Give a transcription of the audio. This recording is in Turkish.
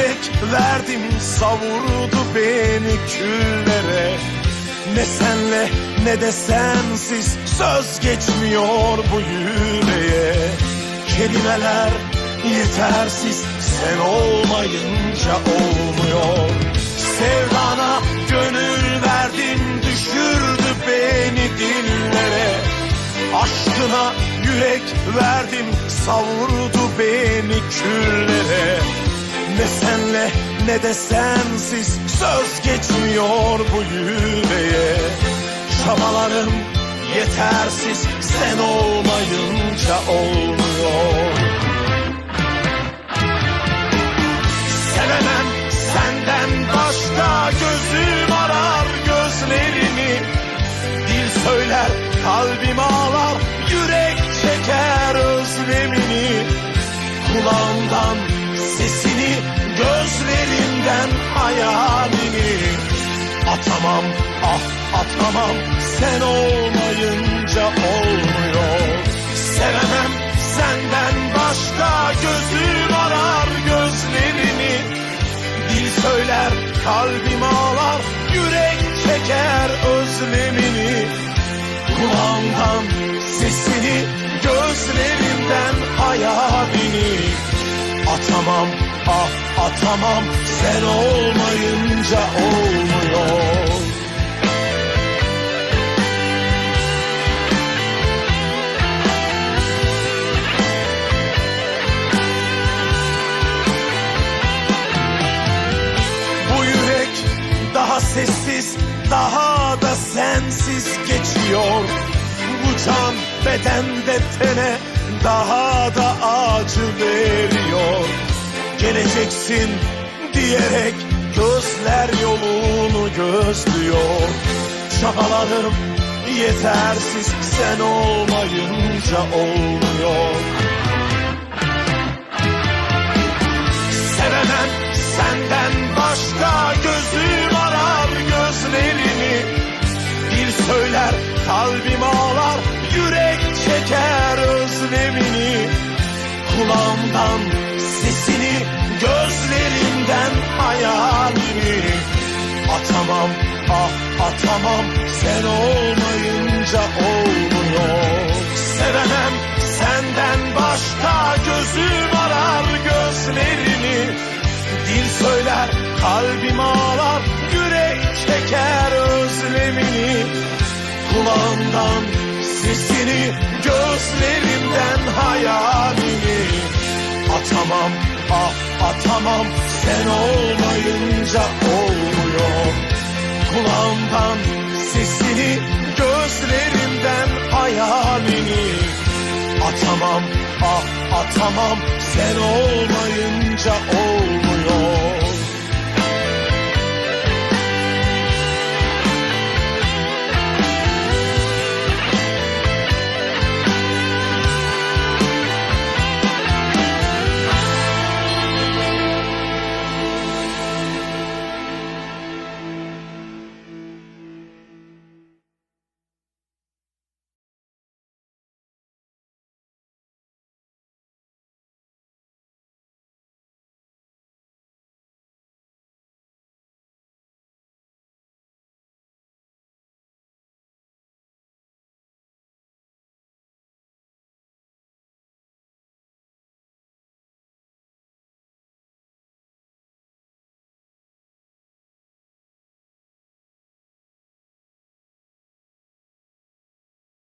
Yürek verdim savurdu beni küllere. Ne senle ne de sensiz söz geçmiyor bu yüreğe. Kelimeler yetersiz sen olmayınca olmuyor. Sevdana gönül verdim düşürdü beni dillere. Aşkına yürek verdim savurdu beni küllere ne de sensiz söz geçmiyor bu yüreğe. Çabalarım yetersiz sen olmayınca olmuyor. Sevemem senden başka gözüm arar gözlerini. Dil söyler kalbim ağlar başka gözüm arar gözlerini. Dil söyler kalbim ağlar yürek çeker özlemini. Kulağımdan sesini gözlerimden hayalini. Atamam ah atamam sen olmayınca olmuyor sessiz, daha da sensiz geçiyor. Bu can bedende tene daha da acı veriyor. Geleceksin diyerek gözler yolunu gözlüyor. Çabalarım yetersiz sen olmayınca olmuyor. Sevemem senden başka gözüm kalbim ağlar yürek çeker özlemini. Kulağımdan sesini gözlerimden hayalini. Atamam ah atamam sen olmayınca olmuyor. Sevemem senden başka gözüm arar gözlerini. Dil söyler kalbim ağlar yürek çeker özlemini Kulağımdan sesini gözlerimden hayalini Atamam ah atamam. Sen olmayınca olmuyor. Kulağımdan sesini gözlerimden hayalini Atamam ah atamam. Sen olmayınca olmuyor